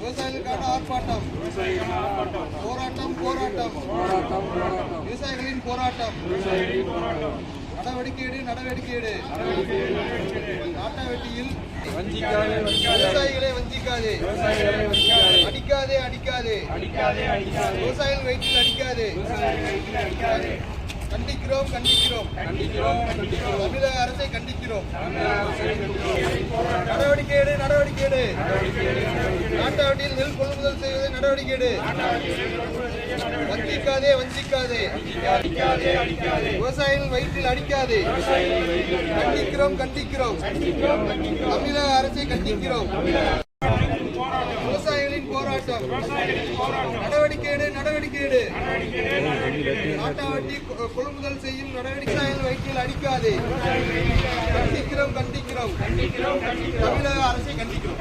விவசாயிகளுக்கான போராட்டம் போராட்டம். விவசாயிகளின் போராட்டம். நடவடிக்கையீடு நடவடிக்கையீடு. நாட்டா வெட்டியில் விவசாயிகளை வஞ்சிக்காதே. அடிக்காதே அடிக்காதே. விவசாயிகள் வயிற்றில் அடிக்காது. கண்டிக்கிறோம் கண்டிக்கிறோம். கண்டிக்கிறோம் கண்டிக்கிறோம். தமிழக அரசை கண்டிக்கிறோம். நடவடிக்கையீடு நடவடிக்கையீடு நாட்டாவட்டியில் நெல் கொள்முதல் செய்வதை நடவடிக்கையீடு வஞ்சிக்காதே வஞ்சிக்காதே. அடிக்காதே விவசாயிகள் வயிற்றில் அடிக்காதே. கண்டிக்கிறோம் கண்டிக்கிறோம். தமிழக அரசை கண்டிக்கிறோம். விவசாயிகளின் போராட்டம். நடவடிக்கையீடு நடவடிக்கையீடு கொ- கொள்முதல் செய்யும் நடவடிக்கை வயிற்றில் அடிக்காதே. கண்டிக்கிறோம் கண்டிக்கிறோம். தமிழக அரசை கண்டிக்கிறோம்.